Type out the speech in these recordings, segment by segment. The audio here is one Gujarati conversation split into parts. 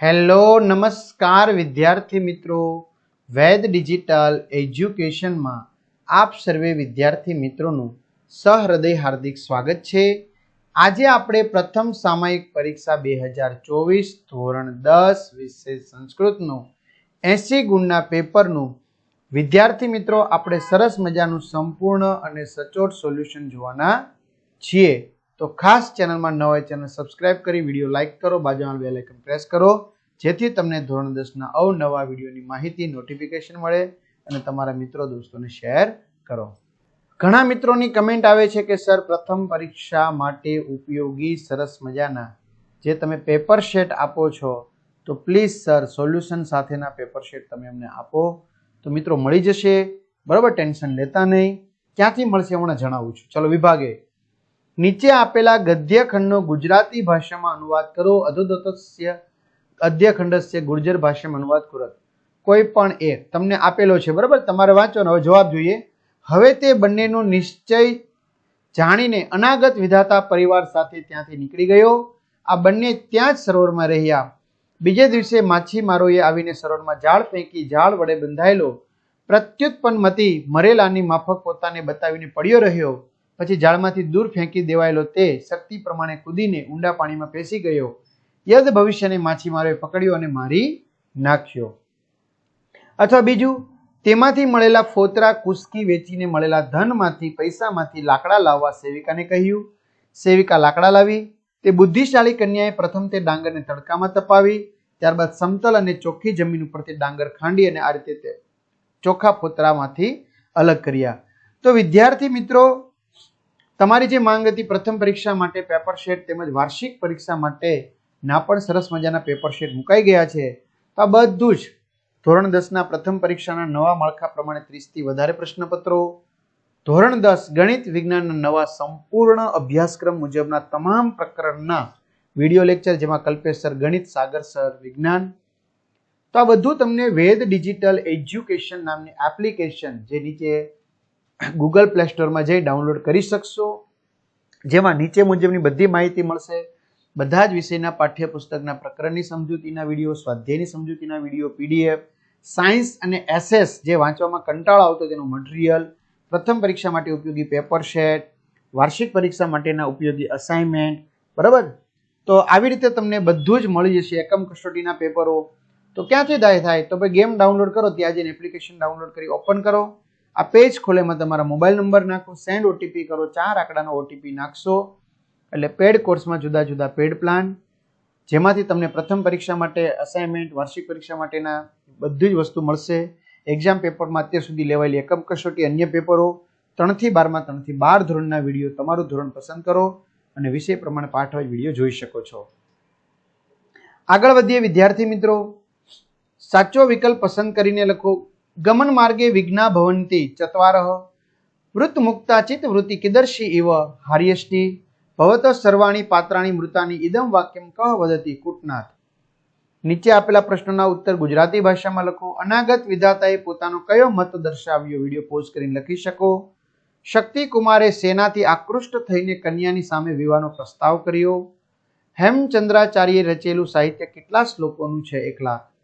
હેલો, નમસ્કાર વિદ્યાર્થી મિત્રો. વેદ ડિજિટલ એજ્યુકેશનમાં આપ સર્વે વિદ્યાર્થી મિત્રોનું સહૃદય હાર્દિક સ્વાગત છે. આજે આપણે પ્રથમ સામયિક પરીક્ષા બે હજાર ચોવીસ ધોરણ દસ વિશે સંસ્કૃતનું એસી ગુણના પેપરનું વિદ્યાર્થી મિત્રો આપણે સરસ મજાનું સંપૂર્ણ અને સચોટ સોલ્યુશન જોવાના છીએ. તો ખાસ ચેનલમાં ન હોય ચેનલ સબસ્ક્રાઇબ કરી, વીડિયો લાઇક કરો, બાજુમાં બેલ આઇકન પ્રેસ કરો, જેથી તમને ધોરણ દસના અવનવા વિડીયોની માહિતી નોટિફિકેશન મળે અને તમારા મિત્રો, દોસ્તોને શેર કરો. ઘણા મિત્રોની કમેન્ટ આવે છે કે, સર, પ્રથમ પરીક્ષા માટે ઉપયોગી, સરસ મજાના. જે તમે પેપર શેટ આપો છો, તો પ્લીઝ સર સોલ્યુશન સાથેના પેપર શેટ તમે અમને આપો. તો મિત્રો, મળી જશે. બરાબર, ટેન્શન લેતા નહીં. ક્યાંથી મળશે, હમણાં જણાવું છું. ચલો, વિભાગે. નીચે આપેલા ગદ્યખંડનો ગુજરાતી ભાષામાં અનુવાદ કરો. અધોદત્તસ્ય અધ્યખંડસ્ય ગુર્જર ભાષામાં અનુવાદ કરો. કોઈ પણ એક તમને આપેલો છે, બરાબર? તમારે વાંચો હવે જવાબ જોઈએ. હવે તે બંનેનો નિશ્ચય જાણીને અનાગત વિધાતા પરિવાર સાથે ત્યાંથી નીકળી ગયો. આ બંને ત્યાં જ સરોવરમાં રહ્યા. બીજે દિવસે માછીમારોએ આવીને સરોવરમાં જાળ ફેંકી જાળ વડે બંધાયેલો પ્રત્યુત્પન્નમતી મરેલાની માફક પોતાને બતાવીને પડ્યો રહ્યો. પછી જાળમાંથી દૂર ફેંકી દેવાયેલો તે શક્તિ પ્રમાણે કૂદીને ઊંડા પાણીમાં પેસી ગયો. યદ ભવિષ્યને માછીમારોએ પકડ્યો અને મારી નાખ્યો. અથવા બીજું, તેમાંથી મળેલા ફોતરા, કુસ્કી વેચીને મળેલા ધનમાંથી, પૈસામાંથી લાકડા લાવવા સેવિકાને કહ્યું. સેવિકા લાકડા લાવી, તે બુદ્ધિશાળી કન્યાએ પ્રથમ તે ડાંગરને તડકામાં તપાવી, ત્યારબાદ સમતલ અને ચોખ્ખી જમીન ઉપર તે ડાંગર ખાંડી અને આ રીતે તે ચોખ્ખા ફોતરામાંથી અલગ કર્યા. તો વિદ્યાર્થી મિત્રો તમારી જે માંગ હતી પ્રથમ પરીક્ષા માટે પેપર શેટ તેમજ વાર્ષિક પરીક્ષા માટે ના પણ સરસ મજાના પેપર શેટ મુકાઈ ગયા છે. તો આ બધું જ ધોરણ દસના પ્રથમ પરીક્ષાના નવા માળખા પ્રમાણે ત્રીસથી વધારે પ્રશ્નપત્રો, ધોરણ દસ ગણિત વિજ્ઞાનના નવા સંપૂર્ણ અભ્યાસક્રમ મુજબના તમામ પ્રકરણના વીડિયો લેક્ચર જેમાં કલ્પેશ સર, ગણિત, સાગર સર, વિજ્ઞાન. તો આ બધું તમને વેદ ડિજિટલ એજ્યુકેશન નામની એપ્લિકેશન જે નીચે ગૂગલ પ્લે સ્ટોરમાં જઈ ડાઉનલોડ કરી શકશો. જેમાં નીચે મુજબની બધી માહિતી મળશે. બધા જ વિષયના પાઠ્યપુસ્તકના પ્રકરણની સમજૂતીના વીડિયો, સ્વાધ્યાયની સમજૂતીના વીડિયો પીડીએફ સાયન્સ અને એસએસ જે વાંચવામાં કંટાળો આવતો તેનું મટીરિયલ પ્રથમ પરીક્ષા માટે ઉપયોગી પેપર શેટ વાર્ષિક પરીક્ષા માટેના ઉપયોગી અસાઇનમેન્ટ બરાબર? તો આવી રીતે તમને બધું જ મળી જશે એકમ કસોટીના પેપરો તો ક્યાંથી દાય થાય? તો ભાઈ ગેમ ડાઉનલોડ કરો, ત્યાં જઈને એપ્લિકેશન ડાઉનલોડ કરી ઓપન કરો. આ પેજ ખોલેમાં તમારા મોબાઈલ નંબર નાખો સેન્ડ ઓટીપી કરો, ચાર આંકડાનો ઓટીપી નાખશો. એટલે પેડ કોર્સમાં જુદા જુદા પેડ પ્લાન જેમાંથી તમને પ્રથમ પરીક્ષા માટે અસાઇનમેન્ટ વાર્ષિક પરીક્ષા માટેના બધી જ વસ્તુ મળશે. એક્ઝામ પેપરમાં અત્યાર સુધી લેવાયેલી એકમ કસોટી, અન્ય પેપરો ત્રણથી બારમાં, ત્રણથી બાર ધોરણના વીડિયો તમારું ધોરણ પસંદ કરો અને વિષય પ્રમાણે પાઠવાય વીડિયો જોઈ શકો છો. આગળ વધીએ વિદ્યાર્થી મિત્રો. સાચો વિકલ્પ પસંદ કરીને લખો. ગમન માર્ગે વિઘ્ના ભવંતી ચત્વારહ વૃત્ત મુક્તા ચિત્ત વૃત્તિ કિદર્શી ઇવ હાર્યષ્ટિ. ભવત સર્વાણી પાત્રાણી મૃતાની ઇદમ વાક્યમ કહ વદતી કૂટનાથ. નીચે આપેલા પ્રશ્નોના ઉત્તર ગુજરાતી ભાષામાં લખો. અનાગત વિધાતાએ પોતાનો કયો મત દર્શાવ્યો? વીડિયો પોઝ કરીને લખી શકો. શક્તિ કુમારે સેનાથી આકૃષ્ટ થઈને કન્યાની સામે વિવાહનો પ્રસ્તાવ કર્યો. હેમચંદ્રાચાર્યે રચેલું સાહિત્ય કેટલા શ્લોકોનું છે? એક લાખ.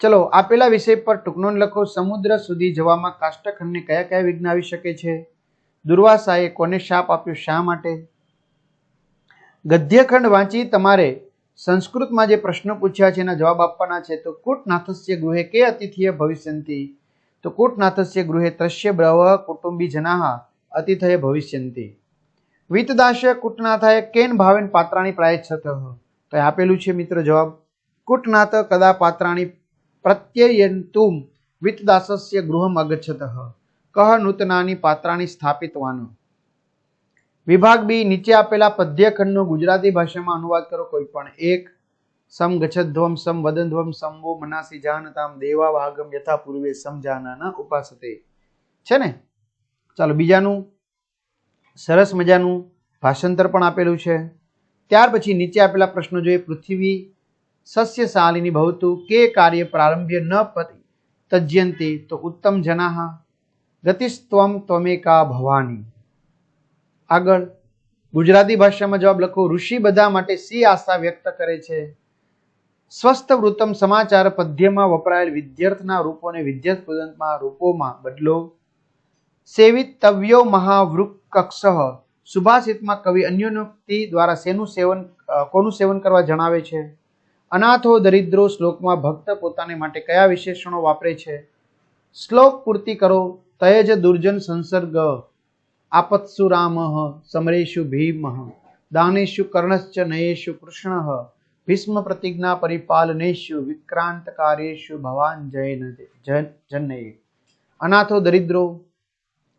ચલો, આપેલા વિષય પર ટૂંકનોંધ લખો. સમુદ્ર સુધી જવામાં કાષ્ટખંડને કયા કયા વિઘ્ન આવી શકે છે? દુર્વાસાએ કોને શાપ આપ્યો? શા માટે? ગદ્યખંડ વાંચી તમારે સંસ્કૃતમાં જે પ્રશ્નો પૂછ્યા છે એના જવાબ આપવાના છે. તો કૂટનાથસ્ય ગૃહે કે અતિથિય ભવિષ્યંતિ? તો કૂટનાથસ્ય ગૃહે ત્રશ્ય બ્રવ કુટુંબી જનાહ અતિથય ભવિષ્યંતિ. વિતદાસ્ય કૂટનાથાય કેન ભાવેન પાત્રાણી પ્રાયચ્છત? તો આપેલું છે મિત્ર જવાબ. કૂટનાથ કદા પાત્રાણી પ્રત્યયંતુમ વિતદાસસ્ય ગૃહમ અગચ્છત કહ નૂતનાની પાત્રાણી સ્થાપિતવાનું વિભાગ બી નીચે આપેલા પદ્યખંડનો ગુજરાતી ભાષામાં અનુવાદ કરો કોઈ પણ એક સમ ગચ્છધ્વમ સમ વદનધ્વમ સમવો મનાસી જાનતામ દેવા ભાગમ યથા પૂર્વે સમજાનાના ઉપાસતે છે ને ચાલો બીજાનું સરસ મજાનું ભાષાંતર પણ આપેલું છે ત્યાર પછી નીચે આપેલા પ્રશ્નો જોઈએ પૃથ્વી સસ્યશાલિની ભવતુ કે કાર્ય પ્રારંભ્ય ન તજ્યંતી તો ઉત્તમ જનાહ ગતિસ્ત્વમ ત્વમેકા ભવાની આગળ ગુજરાતી ભાષામાં જવાબ લખો, ઋષિ બધા માટે સી આશા વ્યક્ત કરે છે? સ્વસ્થ વૃત્તમ સમાચાર પદ્યમાં વપરાયેલ વિદ્યાર્થના રૂપોને વિદ્યાર્થ કૃદંતમાં રૂપોમાં બદલો. સેવિતવ્યો મહાવૃક્ષ સુભાષિતમાં કવિ અન્યોન્યુક્તિ દ્વારા શેનું સેવન કોનું સેવન કરવા જણાવે છે? અનાથો દરિદ્રો શ્લોકમાં ભક્ત પોતાને માટે કયા વિશેષણો વાપરે છે? શ્લોક પૂર્તિ કરો, તયજ દુર્જન સંસર્ગ, આપત્સુ રામ, સમરેશુ ભીમ, દાનેશુ કર્ણશ્ચ, નયેશુ કૃષ્ણ, ભીષ્મ પ્રતિજ્ઞા પરિપાલનેશુ, વિક્રાંત કાર્યેશુ ભવાન જયન જનયે અનાથો દરિદ્રો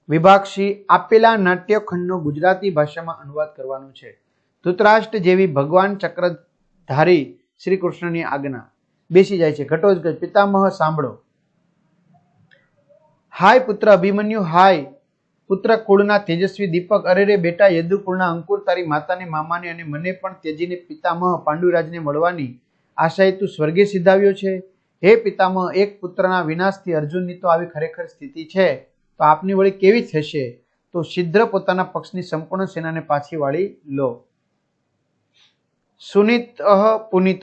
વિભાક્ષી આપેલા નાટ્યખંડનો ગુજરાતી ભાષામાં અનુવાદ કરવાનો છે. ધૃતરાષ્ટ્ર જેવી ભગવાન ચક્રધારી શ્રી કૃષ્ણની આજ્ઞા. બેસી જાય છે. ઘટોજગજ પિતામહ, સાંભળો. હાય પુત્ર અભિમન્યુ, હાય. પુત્ર કુળના તેજસ્વી દીપક, અરે રે બેટા યદુ કુળના અંકુર, તારી માતાને, મામાને અને મને પણ તેજીને પિતામહ પાંડુરાજને મળવાની આશાએ તું સ્વર્ગે સિધાવ્યો છે. હે પિતામહ, એક પુત્રના વિનાશથી અર્જુનની તો આવી ખરેખર સ્થિતિ છે. તો આપની વળી કેવી થશે? તો શીઘ્ર પોતાના પક્ષની સંપૂર્ણ સેનાને પાછી વાળી લો. સુનિત પુનિત.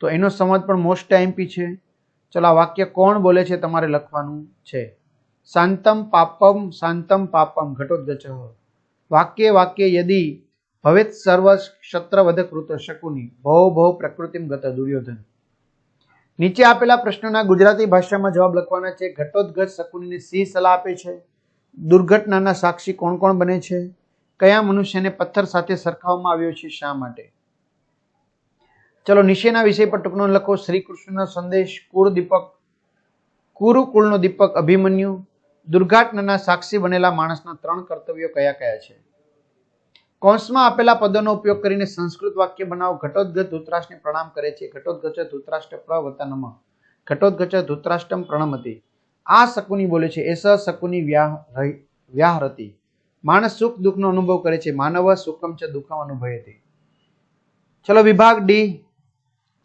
તો એનો સંવાદ પણ મોસ્ટ એમપી છે. ચલો આ વાક્ય કોણ બોલે છે તમારે લખવાનું છે? શાંતમ પાપમ શાંતમ પાપમ ઘટોદચ વાક્ય વાક્ય યદી ભવેત સર્વ ક્ષત્રવધ શકુની. ભવ ભવ પ્રકૃતિમ ગત દુર્યોધન. નીચે આપેલા પ્રશ્નોના ગુજરાતી ભાષામાં જવાબ લખવાના છે ઘટોદ્ગત શકુનીને સિંહ સલાહ આપે છે? દુર્ઘટનાના સાક્ષી કોણ કોણ બને છે? કયા મનુષ્યને પથ્થર સાથે સરખાવવામાં આવ્યો છે? શા માટે? ચલો નીચેના વિષય પર ટૂંકનો લખો. શ્રી કૃષ્ણનો સંદેશ કુર દીપક. કુરુકુળનો દીપક અભિમન્યુ. દુર્ઘટનાના સાક્ષી બનેલા માણસના ત્રણ કર્તવ્યો કયા કયા છે? કૌંસમાં આપેલા પદોનો ઉપયોગ કરીને સંસ્કૃત વાક્ય બનાવો. ઘટોદગત ધૂતરાષ્ટ્રને પ્રણામ કરે છે. ઘટોદગચ ધૂતરાષ્ટ્ર પ્રવતનમ ઘટોદગચ ધૃતરાષ્ટ્રમ પ્રણમતી. આ શકુની બોલે છે. એસ શકુની વ્યાહ વ્યાહરતી. માણસ સુખ દુઃખનો અનુભવ કરે છે. માનવ સુખમ છે દુઃખમ અનુભવે ચલો વિભાગ ડી.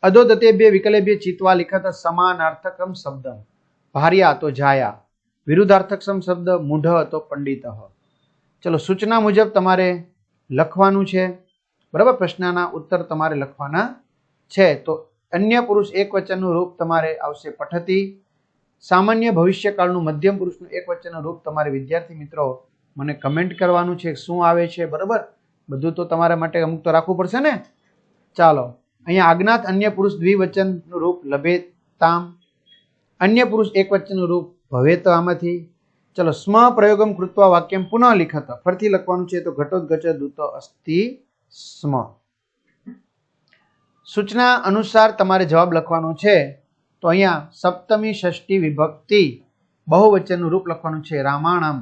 અધોદતેભ્ય વિકલેભ્ય ચિત્વા લિખત સમાનાર્થકમ શબ્દ ભાર્યા તો જાયા વિરુદ્ધાર્થકસમ શબ્દ મૂઢ તો પંડિત ચલો સૂચના મુજબ તમારે લખવાનું છે બરાબર પ્રશ્નના ઉત્તર તમારે લખવાના છે તો અન્ય પુરુષ એક વચનનું રૂપ તમારે આવશે પઠતી સામાન્ય ભવિષ્યકાળનું મધ્યમ પુરુષનું એક વચનનું રૂપ તમારે વિદ્યાર્થી મિત્રો મને કમેન્ટ કરવાનું છે શું આવે છે બરાબર બધું તો તમારા માટે અમુક તો રાખવું પડશે ને ચાલો અહીંયા આજ્ઞાત અન્ય પુરુષ દ્વિવચનનું રૂપ લભેતામ અન્ય પુરુષ એક વચનનું રૂપ ભવેત આમાંથી. ચલો સ્મ પ્રયોગમ કૃત્વા વાક્યમ પુનઃ લિખત. ફરીથી લખવાનું છે તો ઘટોદગચ દૂતો અસ્તિ સ્મ. સૂચના અનુસાર તમારે જવાબ લખવાનો છે તો અહીંયા સપ્તમી ષષ્ઠી વિભક્તિ બહુવચનનું રૂપ લખવાનું છે રામાણમ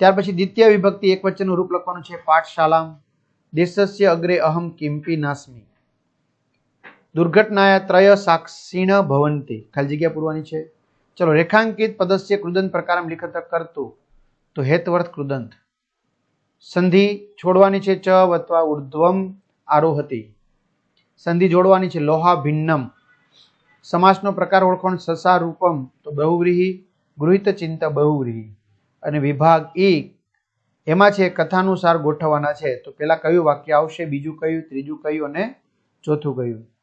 ત્યાર પછી દ્વિતીય વિભક્તિ એક વચનનું રૂપ લખવાનું છે પાઠશાલામ. દેશસ્ય અગ્રે અહમ કિંપી નાસ્મી. દુર્ઘટનાયા ત્રય સાક્ષીણ ભવંતી. ખાલી જગ્યા પૂરવાની છે. ચલો, રેખાંકિત પદસ્ય કૃદંત પ્રકારમ લિખત કરતું. તો હેતવર્થ કૃદંત. સંધિ છોડવાની છે ચ વત્વા ઉર્ધ્વમ આરોહતી. સંધિ જોડવાની છે લોહા ભિન્નમ. સમાસનો પ્રકાર ઓળખણ સસા રૂપમ. તો બહુવ્રીહી, ગૃહિત ચિંત બહુવ્રીહી. અને વિભાગ ઈ એમાં છે કથાનુસાર ગોઠવવાના છે. તો પેલા કયું વાક્ય આવશે, બીજું કયું, ત્રીજું કયું અને ચોથું કયું?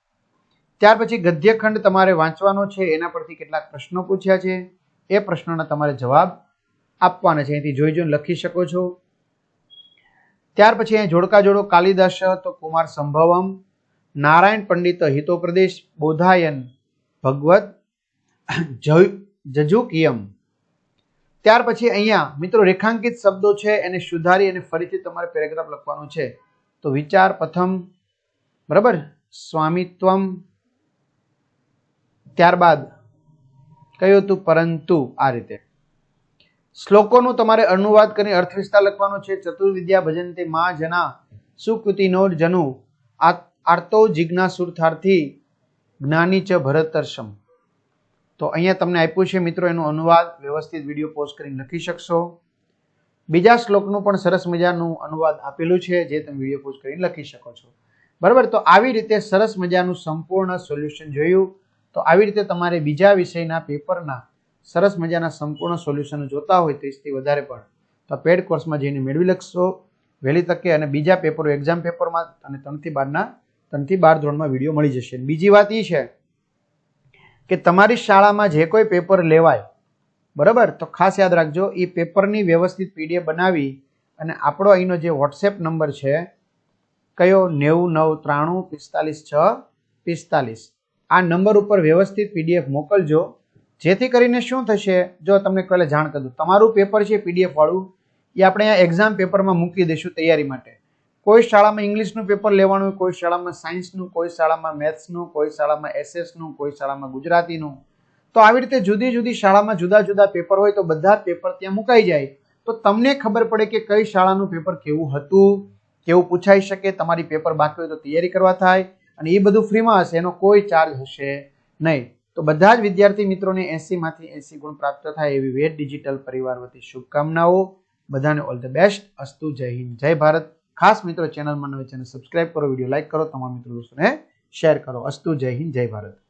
ત્યાર પછી ગદ્યખંડ તમારે વાંચવાનો છે, એના પરથી કેટલાક પ્રશ્નો પૂછ્યા છે. એ પ્રશ્નોના તમારે જવાબ આપવાના છે. અહીંથી જોઈ જોઈને લખી શકો છો. ત્યાર પછી અહીં જોડકા જોડો કાલિદાસ, તો કુમાર સંભવમ, નારાયણ પંડિત હિતોપ્રદેશ બોધાયન, ભગવત જજુકિયમ. ત્યાર પછી અહીંયા મિત્રો રેખાંકિત શબ્દો છે, એને સુધારી અને ફરીથી તમારે પેરેગ્રાફ લખવાનો છે. તો વિચાર, પ્રથમ, બરાબર? સ્વામિત્વમ ત્યારબાદ કયું હતું, પરંતુ આ રીતે. શ્લોકોનું તમારે અનુવાદ કરીને અર્થવિસ્તાર લખવાનો છે. ચતુર્વિદ્યા ભજનતે મા જના સુકૃતિનો જનુ. આર્તો જિજ્ઞાસુર્થાર્થી જ્ઞાની ચ ભરતર્ષમ. તો અહીંયા તમને આપ્યું છે મિત્રો, એનો અનુવાદ. વ્યવસ્થિત વીડિયો પોસ્ટ કરીને લખી શકશો. બીજા શ્લોકનું પણ સરસ મજાનું અનુવાદ આપેલું છે, જે તમે વીડિયો પોસ્ટ કરીને લખી શકો છો. બરાબર? તો આવી રીતે સરસ મજાનું સંપૂર્ણ સોલ્યુશન જોયું. તો આવી રીતે તમારે બીજા વિષયના પેપરના સરસ મજાના સંપૂર્ણ સોલ્યુશન જોતા હોય ત્રીસથી વધારે પણ, તો પેડ કોર્સમાં જઈને મેળવી લખશો. વહેલી તકે અને બીજા પેપરો, એક્ઝામ પેપરમાં અને ત્રણથી બારના, ત્રણથી બાર ધોરણમાં વીડિયો મળી જશે. બીજી વાત એ છે કે તમારી શાળામાં જે કોઈ પેપર લેવાય, બરાબર? તો ખાસ યાદ રાખજો એ પેપરની વ્યવસ્થિત પીડીએફ બનાવી અને આપણો અહીંનો જે વોટ્સએપ નંબર છે, કયો? નેવું, નવ, ત્રાણું, પિસ્તાલીસ, છ, પિસ્તાલીસ. આ નંબર ઉપર વ્યવસ્થિત પીડીએફ મોકલજો. જેથી કરીને શું થશે? જો તમને પહેલાં જાણ કરી દઉં તમારું પેપર છે પીડીએફ વાળું, એ આપણે અહીંયા એક્ઝામ પેપરમાં મૂકી દઈશું તૈયારી માટે. કોઈ શાળામાં ઇંગ્લિશનું પેપર લેવાનું, કોઈ શાળામાં સાયન્સનું કોઈ શાળામાં મેથ્સનું કોઈ શાળામાં એસએસનું કોઈ શાળામાં ગુજરાતીનું તો આવી રીતે જુદી જુદી શાળામાં જુદા જુદા પેપર હોય તો બધા પેપર ત્યાં મુકાઈ જાય. તો તમને ખબર પડે કે કઈ શાળાનું પેપર કેવું હતું, કેવું પૂછાઈ શકે, તમારી પેપર બાકી હોય તો તૈયારી કરવા થાય. અને એ બધું ફ્રીમાં હશે, એનો કોઈ ચાર્જ હશે નહીં. તો બધા જ વિદ્યાર્થી મિત્રોને એસીમાંથી એસી ગુણ પ્રાપ્ત થાય એવી વેટ ડિજિટલ પરિવાર વતી શુભકામનાઓ. બધાને ઓલ ધ બેસ્ટ અસ્તુ, જય હિન્દ, જય ભારત. ખાસ મિત્રો ચેનલમાં નવી ચેનલ સબસ્ક્રાઇબ કરો વીડિયો લાઇક કરો તમારા મિત્રો દોસ્તોને શેર કરો. અસ્તુ, જય હિન્દ, જય ભારત.